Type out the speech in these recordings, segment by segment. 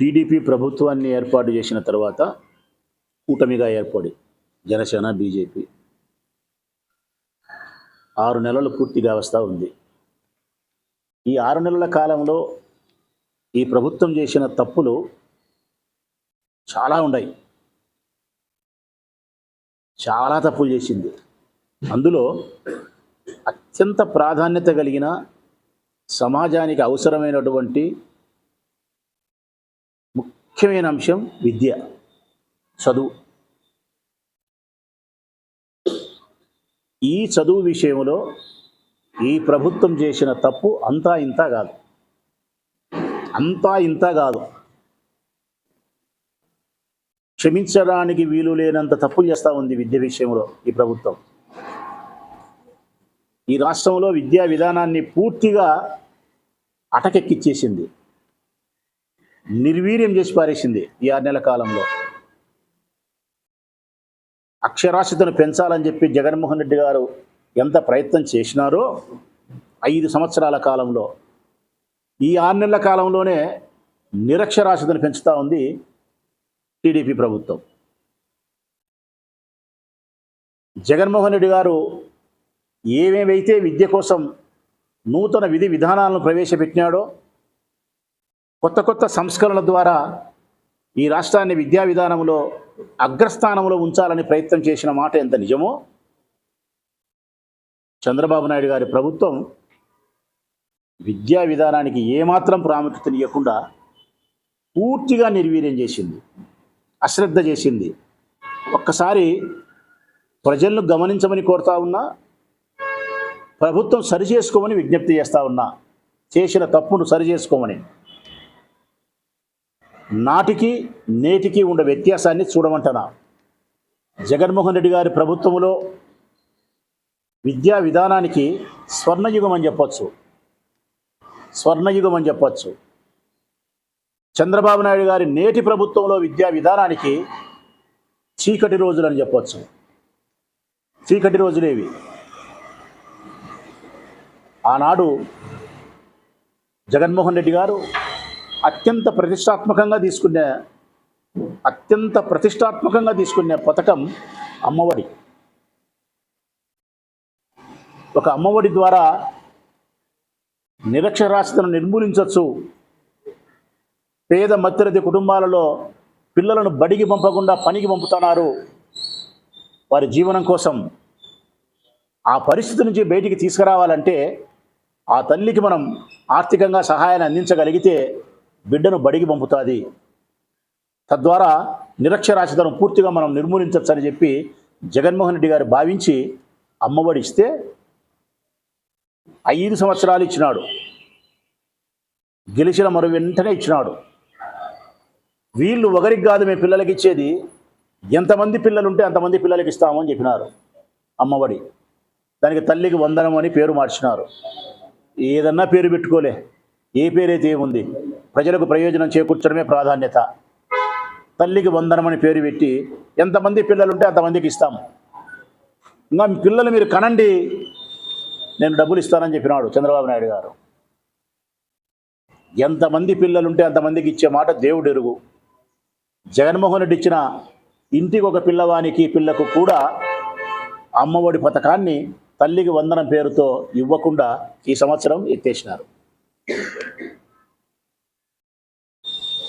TDP ప్రభుత్వాన్ని ఏర్పాటు చేసిన తర్వాత కూటమిగా ఏర్పడి జనసేన బీజేపీ ఆరు నెలలు పూర్తిగా వస్తూ ఉంది. ఈ ఆరు నెలల కాలంలో ఈ ప్రభుత్వం చేసిన తప్పులు చాలా ఉన్నాయి. చాలా తప్పులు చేసింది. అందులో అత్యంత ప్రాధాన్యత కలిగిన సమాజానికి అవసరమైనటువంటి ముఖ్యమైన అంశం విద్య చదువు. ఈ చదువు విషయంలో ఈ ప్రభుత్వం చేసిన తప్పు అంతా ఇంత కాదు. అంతా ఇంత కాదు. క్షమించడానికి వీలు లేనంత తప్పులు చేస్తూ ఉంది విద్య విషయంలో ఈ ప్రభుత్వం. ఈ రాష్ట్రంలో విద్యా విధానాన్ని పూర్తిగా అటకెక్కిచ్చేసింది. నిర్వీర్యం చేసి పారేసింది ఈ ఆరు నెలల కాలంలో. అక్షరాస్యతను పెంచాలని చెప్పి జగన్మోహన్ రెడ్డి గారు ఎంత ప్రయత్నం చేసినారో ఐదు సంవత్సరాల కాలంలో. ఈ ఆరు నెలల కాలంలోనే నిరక్షరాస్యతను పెంచుతూ ఉంది టీడీపీ ప్రభుత్వం. జగన్మోహన్ రెడ్డి గారు ఏమేమైతే విద్య కోసం నూతన విధి విధానాలను ప్రవేశపెట్టినాడో కొత్త కొత్త సంస్కరణల ద్వారా ఈ రాష్ట్రాన్ని విద్యా విధానంలో అగ్రస్థానంలో ఉంచాలని ప్రయత్నం చేసిన మాట ఎంత నిజమో? చంద్రబాబు నాయుడు గారి ప్రభుత్వం విద్యా విధానానికి ఏమాత్రం ప్రాముఖ్యతనివ్వకుండా పూర్తిగా నిర్వీర్యం చేసింది అశ్రద్ధ చేసింది. ఒక్కసారి ప్రజలను గమనించమని కోరుతా ఉన్నా ప్రభుత్వం సరిచేసుకోమని విజ్ఞప్తి చేస్తూ ఉన్నా చేసిన తప్పును సరిచేసుకోమని. నాటికి నేటికి ఉండే వ్యత్యాసాన్ని చూడమంటున్నా. జగన్మోహన్ రెడ్డి గారి ప్రభుత్వంలో విద్యా విధానానికి స్వర్ణయుగం అని చెప్పచ్చు. స్వర్ణయుగం అని చెప్పచ్చు. చంద్రబాబు నాయుడు గారి నేటి ప్రభుత్వంలో విద్యా విధానానికి చీకటి రోజులు అని చెప్పచ్చు. చీకటి రోజులేవి ఆనాడు జగన్మోహన్ రెడ్డి గారు అత్యంత ప్రతిష్టాత్మకంగా తీసుకునే అత్యంత ప్రతిష్టాత్మకంగా తీసుకునే పథకం అమ్మఒడి. ఒక అమ్మఒడి ద్వారా నిరక్షరాస్యతను నిర్మూలించవచ్చు పేద మధ్యతరగతి కుటుంబాలలో పిల్లలను బడికి పంపకుండా పనికి పంపుతున్నారు. వారి జీవనం కోసం ఆ పరిస్థితి నుంచి బయటికి తీసుకురావాలంటే ఆ తల్లికి మనం ఆర్థికంగా సహాయాన్ని అందించగలిగితే బిడ్డను బడికి పంపుతుంది. తద్వారా నిరక్షరాస్యతను పూర్తిగా మనం నిర్మూలించవచ్చని చెప్పి జగన్మోహన్ రెడ్డి గారు భావించి అమ్మఒడి ఇస్తే ఐదు సంవత్సరాలు ఇచ్చినాడు. గెలిచిన మరో వెంటనే ఇచ్చినాడు. వీళ్ళు ఒకరికి కాదు మేము పిల్లలకి ఇచ్చేది. ఎంతమంది పిల్లలు ఉంటే అంతమంది పిల్లలకి ఇస్తామని చెప్పినారు అమ్మఒడి. దానికి తల్లికి వందనం అని పేరు మార్చినారు. ఏదన్నా పేరు పెట్టుకోలే. ఏ పేరైతే ఏముంది? ప్రజలకు ప్రయోజనం చేకూర్చడమే ప్రాధాన్యత. తల్లికి వందనం అని పేరు పెట్టి ఎంతమంది పిల్లలు ఉంటే అంతమందికి ఇస్తాం. ఇంకా మీ పిల్లలు మీరు కనండి నేను డబ్బులు ఇస్తానని చెప్పినాడు చంద్రబాబు నాయుడు గారు. ఎంతమంది పిల్లలుంటే అంతమందికి ఇచ్చే మాట దేవుడు ఎరుగు. జగన్మోహన్ రెడ్డి ఇచ్చిన ఇంటికి ఒక పిల్లవానికి పిల్లకు కూడా అమ్మఒడి పథకాన్ని తల్లికి వందనం పేరుతో ఇవ్వకుండా ఈ సంవత్సరం ఎత్తేసినారు.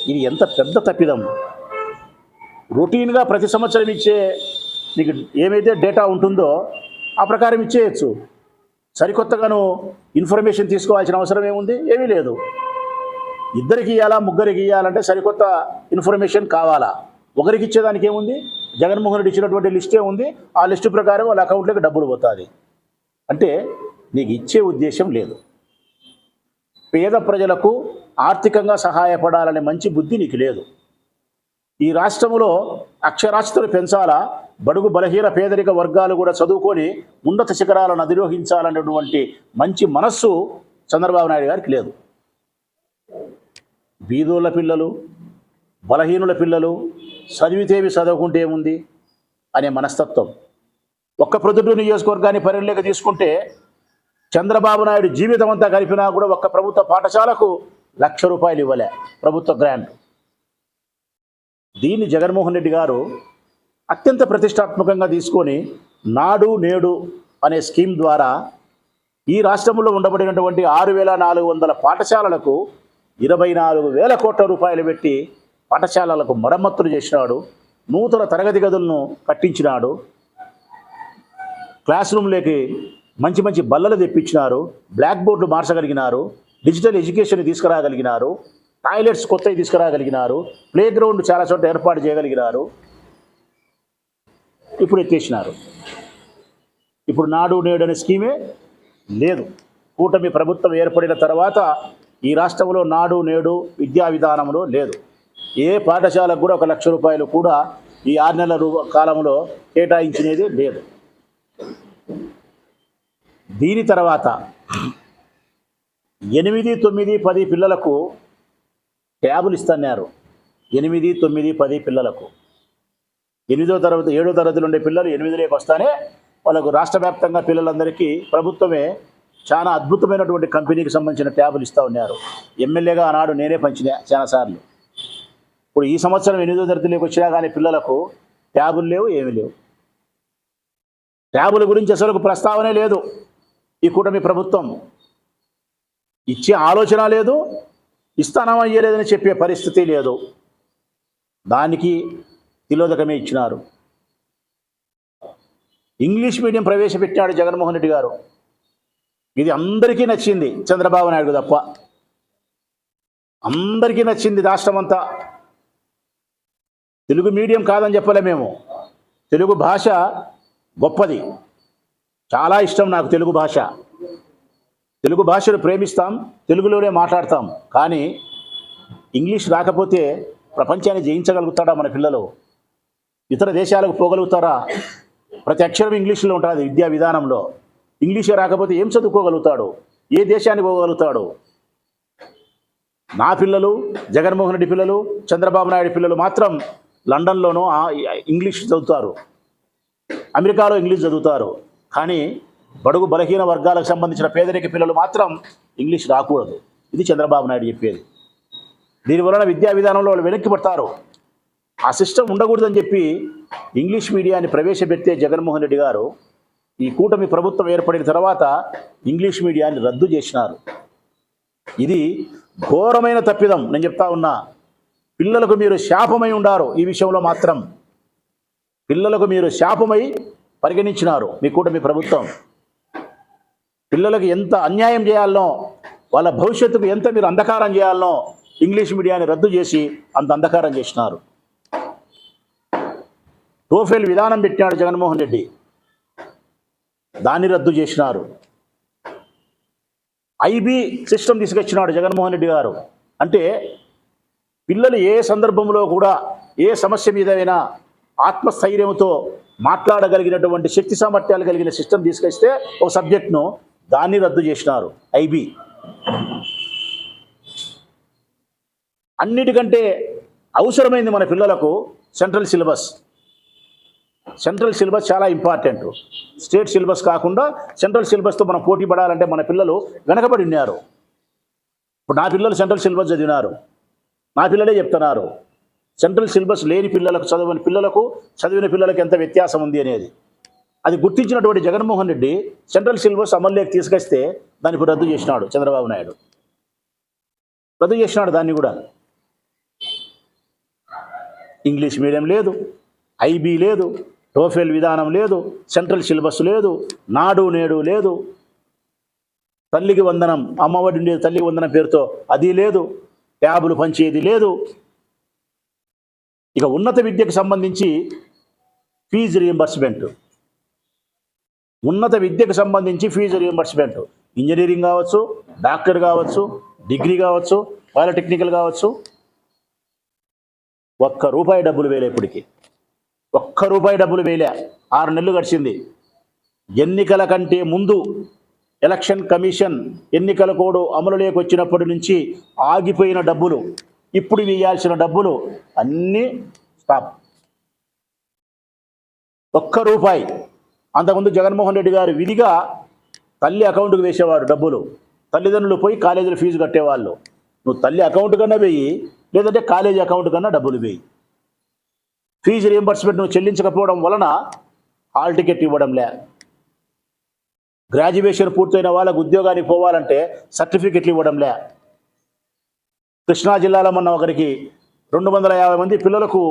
ఇది ఎంత పెద్ద తప్పిదం. రొటీన్గా ప్రతి సంవత్సరం ఇచ్చే నీకు ఏమైతే డేటా ఉంటుందో ఆ ప్రకారం ఇచ్చేయచ్చు. సరికొత్తగాను ఇన్ఫర్మేషన్ తీసుకోవాల్సిన అవసరం ఏముంది? ఏమీ లేదు. ఇద్దరికి ఇవ్వాలా ముగ్గురికి ఇవ్వాలంటే సరికొత్త ఇన్ఫర్మేషన్ కావాలా? ఒకరికి ఇచ్చేదానికి ఏముంది? జగన్మోహన్ రెడ్డి ఇచ్చినటువంటి లిస్టే ఉంది. ఆ లిస్టు ప్రకారం వాళ్ళ అకౌంట్లోకి డబ్బులు పోతుంది. అంటే నీకు ఇచ్చే ఉద్దేశం లేదు. పేద ప్రజలకు ఆర్థికంగా సహాయపడాలనే మంచి బుద్ధి నీకు లేదు. ఈ రాష్ట్రంలో అక్షరాస్యతలు పెంచాలా? బడుగు బలహీన పేదరిక వర్గాలు కూడా చదువుకొని ఉన్నత శిఖరాలను అధిరోహించాలనేటువంటి మంచి మనస్సు చంద్రబాబు నాయుడు గారికి లేదు. బీదోళ్ళ పిల్లలు బలహీనుల పిల్లలు చదివితేవి చదవకుంటే ఏముంది అనే మనస్తత్వం. ఒక్క ప్రొద్దుటూరు నియోజకవర్గాన్ని పరిగణలోకి తీసుకుంటే చంద్రబాబు నాయుడు జీవితం అంతా కలిపినా కూడా ఒక్క ప్రభుత్వ పాఠశాలకు లక్ష రూపాయలు ఇవ్వలే ప్రభుత్వ గ్రాంట్ దీన్ని జగన్మోహన్ రెడ్డి గారు అత్యంత ప్రతిష్టాత్మకంగా తీసుకొని నాడు నేడు అనే స్కీమ్ ద్వారా ఈ రాష్ట్రంలో ఉండబడినటువంటి ఆరు వేల నాలుగు వందల పాఠశాలలకు ఇరవై నాలుగు వేల కోట్ల రూపాయలు పెట్టి పాఠశాలలకు మరమ్మతులు చేసినాడు. నూతన తరగతి గదులను కట్టించినాడు. క్లాస్ రూమ్లోకి మంచి మంచి బల్లలు తెప్పించినారు. బ్లాక్ బోర్డులు మార్చగలిగినారు. డిజిటల్ ఎడ్యుకేషన్ తీసుకురాగలిగినారు. టాయిలెట్స్ కొత్తవి తీసుకురాగలిగినారు. ప్లే గ్రౌండ్ చాలా చోట్ల ఏర్పాటు చేయగలిగినారు. ఇప్పుడు ఎత్తేసినారు. ఇప్పుడు నాడు నేడు అనే స్కీమే లేదు. కూటమి ప్రభుత్వం ఏర్పడిన తర్వాత ఈ రాష్ట్రంలో నాడు నేడు విద్యా విధానంలో లేదు. ఏ పాఠశాలకు కూడా ఒక లక్ష రూపాయలు కూడా ఈ ఆరు నెలల కాలంలో కేటాయించినది లేదు. దీని తర్వాత ఎనిమిది తొమ్మిది పది పిల్లలకు ట్యాబులు ఇస్తున్నారు. ఎనిమిది తొమ్మిది పది పిల్లలకు. ఎనిమిదో తరగతి ఏడో తరగతిలో ఉండే పిల్లలు ఎనిమిదిలోకి వస్తానే వాళ్ళకు రాష్ట్ర వ్యాప్తంగా పిల్లలందరికీ ప్రభుత్వమే చాలా అద్భుతమైనటువంటి కంపెనీకి సంబంధించిన ట్యాబులు ఇస్తూ ఉన్నారు. ఎమ్మెల్యేగా ఆనాడు నేనే పంచిన చాలాసార్లు ఇప్పుడు ఈ సంవత్సరం ఎనిమిదో తరగతిలోకి వచ్చినా కానీ పిల్లలకు ట్యాబులు లేవు ఏమీ లేవు. ట్యాబుల గురించి అసలు ప్రస్తావనే లేదు ఈ కూటమి ప్రభుత్వం. ఇచ్చే ఆలోచన లేదు ఇస్తానమా ఇయ్యలేదని చెప్పే పరిస్థితి లేదు. దానికి తిలోదకమే ఇచ్చినారు. ఇంగ్లీష్ మీడియం ప్రవేశపెట్టినాడు జగన్మోహన్ రెడ్డి గారు. ఇది అందరికీ నచ్చింది చంద్రబాబు నాయుడు తప్ప. అందరికీ నచ్చింది రాష్ట్రమంతా. తెలుగు మీడియం కాదని చెప్పలే మేము. తెలుగు భాష గొప్పది. చాలా ఇష్టం నాకు తెలుగు భాష. తెలుగు భాషను ప్రేమిస్తాం తెలుగులోనే మాట్లాడతాం. కానీ ఇంగ్లీష్ రాకపోతే ప్రపంచాన్ని జయించగలుగుతాడా మన పిల్లలు? ఇతర దేశాలకు పోగలుగుతారా? ప్రతి అక్షరం ఇంగ్లీష్లో ఉంటుంది విద్యా విధానంలో. ఇంగ్లీషే రాకపోతే ఏం చదువుకోగలుగుతాడు? ఏ దేశానికి పోగలుగుతాడు? నా పిల్లలు జగన్మోహన్ రెడ్డి పిల్లలు చంద్రబాబు నాయుడు పిల్లలు మాత్రం లండన్లోనూ ఇంగ్లీష్ చదువుతారు. అమెరికాలో ఇంగ్లీష్ చదువుతారు. కానీ బడుగు బలహీన వర్గాలకు సంబంధించిన పేదరిక పిల్లలు మాత్రం ఇంగ్లీష్ రాకూడదు. ఇది చంద్రబాబు నాయుడు చెప్పేది. దీనివలన విద్యా విధానంలో వాళ్ళు వెనక్కి పడతారు. ఆ సిస్టమ్ ఉండకూడదని చెప్పి ఇంగ్లీష్ మీడియాన్ని ప్రవేశపెడితే జగన్మోహన్ రెడ్డి గారు ఈ కూటమి ప్రభుత్వం ఏర్పడిన తర్వాత ఇంగ్లీష్ మీడియాన్ని రద్దు చేసినారు. ఇది ఘోరమైన తప్పిదం. నేను చెప్తా ఉన్నా పిల్లలకు మీరు శాపమై ఉండారు ఈ విషయంలో మాత్రం. పిల్లలకు మీరు శాపమై పరిగణించినారు మీ కూటమి ప్రభుత్వం. పిల్లలకు ఎంత అన్యాయం చేయాలనో వాళ్ళ భవిష్యత్తుకు ఎంత మీరు అంధకారం చేయాలనో ఇంగ్లీష్ మీడియాన్ని రద్దు చేసి అంత అంధకారం చేసినారు. టోఫెల్ విధానం పెట్టినాడు జగన్మోహన్ రెడ్డి. దాన్ని రద్దు చేసినారు. ఐబీ సిస్టమ్ తీసుకొచ్చినాడు జగన్మోహన్ రెడ్డి గారు. అంటే పిల్లలు ఏ సందర్భంలో కూడా ఏ సమస్య మీదైనా ఆత్మస్థైర్యంతో మాట్లాడగలిగినటువంటి శక్తి సామర్థ్యాలు కలిగిన సిస్టమ్ తీసుకొస్తే ఒక సబ్జెక్ట్ను దాన్ని రద్దు చేసినారు ఐబీ. అన్నిటికంటే అవసరమైంది మన పిల్లలకు సెంట్రల్ సిలబస్. సెంట్రల్ సిలబస్ చాలా ఇంపార్టెంట్. స్టేట్ సిలబస్ కాకుండా సెంట్రల్ సిలబస్తో మనం పోటీ పడాలంటే మన పిల్లలు వెనకబడి ఉన్నారు. ఇప్పుడు నా పిల్లలు సెంట్రల్ సిలబస్ చదివినారు. నా పిల్లలే చెప్తున్నారు. సెంట్రల్ సిలబస్ లేని పిల్లలకు చదవని పిల్లలకు చదివిన పిల్లలకు ఎంత వ్యత్యాసం ఉంది అనేది. అది గుర్తించినటువంటి జగన్మోహన్ రెడ్డి సెంట్రల్ సిలబస్ అమల్లోకి తీసుకొస్తే దాన్ని ఇప్పుడు రద్దు చేసినాడు చంద్రబాబు నాయుడు. రద్దు చేసినాడు దాన్ని కూడా. ఇంగ్లీష్ మీడియం లేదు ఐబీ లేదు టోఫెల్ విధానం లేదు సెంట్రల్ సిలబస్ లేదు నాడు నేడు లేదు. తల్లికి వందనం అమ్మఒడి ఉండేది తల్లికి వందనం పేరుతో అది లేదు ట్యాబులు పంచేది లేదు. ఇక ఉన్నత విద్యకు సంబంధించి ఫీజు రియంబర్స్మెంట్ ఉన్నత విద్యకు సంబంధించి ఫీజు రియంబర్స్మెంట్ ఇంజనీరింగ్ కావచ్చు డాక్టర్ కావచ్చు డిగ్రీ కావచ్చు పాలిటెక్నికల్ కావచ్చు. ఒక్క రూపాయి డబ్బులు వేలే ఇప్పటికి. ఒక్క రూపాయి డబ్బులు వేలే. ఆరు నెలలు గడిచింది. ఎన్నికల కంటే ముందు ఎలక్షన్ కమిషన్ ఎన్నికల కోడు అమలులోకి వచ్చినప్పటి నుంచి ఆగిపోయిన డబ్బులు ఇప్పుడు వేయాల్సిన డబ్బులు అన్నీ స్టాప్ ఒక్క రూపాయి అంతకుముందు జగన్మోహన్ రెడ్డి గారు విధిగా తల్లి అకౌంట్కి వేసేవాడు డబ్బులు. తల్లిదండ్రులు పోయి కాలేజీలో ఫీజు కట్టేవాళ్ళు. నువ్వు తల్లి అకౌంట్ కన్నా వేయి లేదంటే కాలేజీ అకౌంట్ కన్నా డబ్బులు వేయి ఫీజు రియంబర్స్మెంట్ను చెల్లించకపోవడం వలన హాల్ టికెట్ ఇవ్వడం లే. గ్రాడ్యుయేషన్ పూర్తయిన వాళ్ళకు ఉద్యోగానికి పోవాలంటే సర్టిఫికెట్లు ఇవ్వడంలే కృష్ణా జిల్లాలో మొన్న ఒకరికి రెండు వందల యాభై మంది పిల్లలకు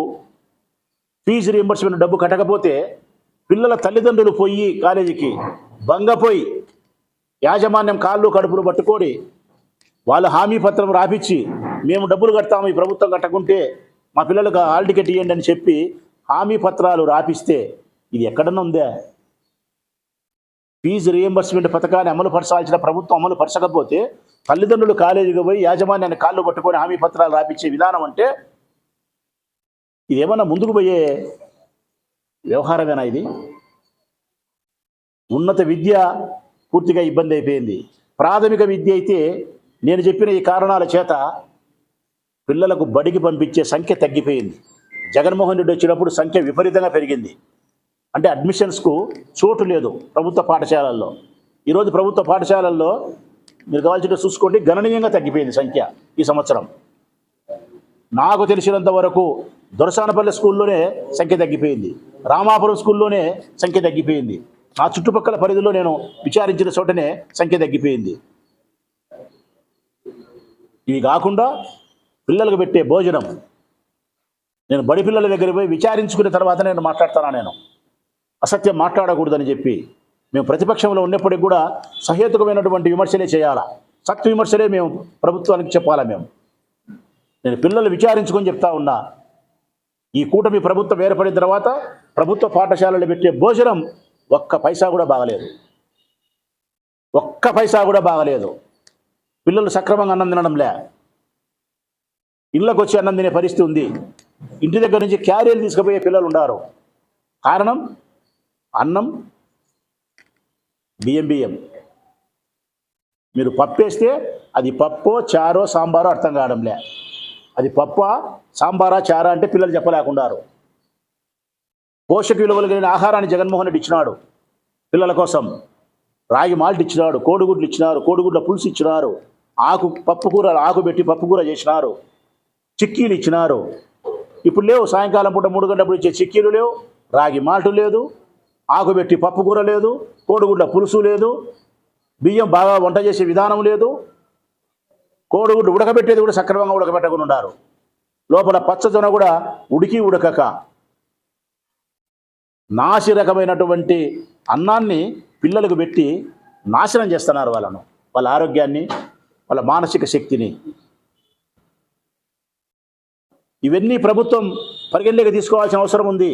ఫీజు రియంబర్స్మెంట్ డబ్బు కట్టకపోతే పిల్లల తల్లిదండ్రులు పోయి కాలేజీకి భంగపోయి యాజమాన్యం కాళ్ళు కడుపులు పట్టుకొని వాళ్ళు హామీ పత్రం రాపిచ్చి మేము డబ్బులు కడతాము ఈ ప్రభుత్వం కట్టకుంటే మా పిల్లలకు హాల్ టికెట్ ఇవ్వండి అని చెప్పి హామీ పత్రాలు రాపిస్తే ఇది ఎక్కడన్నా ఉందా? ఫీజు రియంబర్స్మెంట్ పథకాన్ని అమలు పరచాల్సిన ప్రభుత్వం అమలు పరచకపోతే తల్లిదండ్రులు కాలేజీకి పోయి యాజమాన్యాన్ని కాళ్ళు పట్టుకొని హామీ పత్రాలు రాపించే విధానం అంటే ఇదేమన్నా ముందుకు పోయే వ్యవహారమేనా ఇది? ఉన్నత విద్య పూర్తిగా ఇబ్బంది అయిపోయింది. ప్రాథమిక విద్య అయితే నేను చెప్పిన ఈ కారణాల చేత పిల్లలకు బడికి పంపించే సంఖ్య తగ్గిపోయింది. జగన్మోహన్ రెడ్డి వచ్చినప్పుడు సంఖ్య విపరీతంగా పెరిగింది. అంటే అడ్మిషన్స్కు చోటు లేదు ప్రభుత్వ పాఠశాలల్లో. ఈరోజు ప్రభుత్వ పాఠశాలల్లో మీరు కావాల్సిన చూసుకోండి గణనీయంగా తగ్గిపోయింది సంఖ్య ఈ సంవత్సరం. నాకు తెలిసినంత వరకు దొరసానపల్లి స్కూల్లోనే సంఖ్య తగ్గిపోయింది. రామాపురం స్కూల్లోనే సంఖ్య తగ్గిపోయింది. నా చుట్టుపక్కల పరిధిలో నేను విచారించిన చోటనే సంఖ్య తగ్గిపోయింది. ఇవి కాకుండా పిల్లలకు పెట్టే భోజనం. నేను బడి పిల్లల దగ్గర పోయి విచారించుకున్న తర్వాత నేను మాట్లాడతానా నేను? అసత్యం మాట్లాడకూడదని చెప్పి మేము ప్రతిపక్షంలో ఉన్నప్పటికీ కూడా సహేతుకమైనటువంటి విమర్శలే చేయాలా? సత్ విమర్శలే మేము ప్రభుత్వానికి చెప్పాలా మేము? నేను పిల్లలు విచారించుకొని చెప్తా ఉన్నా. ఈ కూటమి ప్రభుత్వం ఏర్పడిన తర్వాత ప్రభుత్వ పాఠశాలలు పెట్టే భోజనం ఒక్క పైసా కూడా బాగలేదు. ఒక్క పైసా కూడా బాగలేదు. పిల్లలు సక్రమంగా అన్నం తినడంలే. ఇళ్ళకు వచ్చి అన్నం తినే పరిస్థితి ఉంది. ఇంటి దగ్గర నుంచి క్యారీలు తీసుకుపోయే పిల్లలు ఉన్నారు. కారణం అన్నం బియ్యం బియ్యం. మీరు పప్పు వేస్తే అది పప్పో చారో సాంబారో అర్థం కావడంలే. అది పప్ప సాంబారా చారా అంటే పిల్లలు చెప్పలేకున్నారు పోషక విలువలు కలిగిన ఆహారాన్ని జగన్మోహన్ రెడ్డి ఇచ్చినాడు. పిల్లల కోసం రాగి మాల్ట్ ఇచ్చినాడు కోడిగుడ్లు ఇచ్చినారు కోడిగుడ్ల పులుసు ఇచ్చినారు ఆకు పప్పు కూర ఆకు పెట్టి పప్పు కూర చేసినారు చిక్కీలు ఇచ్చినారు. ఇప్పుడు లేవు సాయంకాలం పూట మూడు గంటప్పుడు ఇచ్చే చిక్కీలు లేవు రాగి మాల్టు లేదు ఆకు పెట్టి పప్పు కూర లేదు కోడిగుడ్ల పులుసు లేదు బియ్యం బాగా వంట చేసే విధానం లేదు కోడిగుడ్డు ఉడకబెట్టేది కూడా సక్రమంగా ఉడకబెట్టకుండా ఉన్నారు లోపల పచ్చదొన కూడా ఉడికి ఉడకక. నాసి రకమైనటువంటి అన్నాన్ని పిల్లలకు పెట్టి నాశనం చేస్తున్నారు వాళ్ళను. వాళ్ళ ఆరోగ్యాన్ని వాళ్ళ మానసిక శక్తిని. ఇవన్నీ ప్రభుత్వం పరిగణలోకి తీసుకోవాల్సిన అవసరం ఉంది.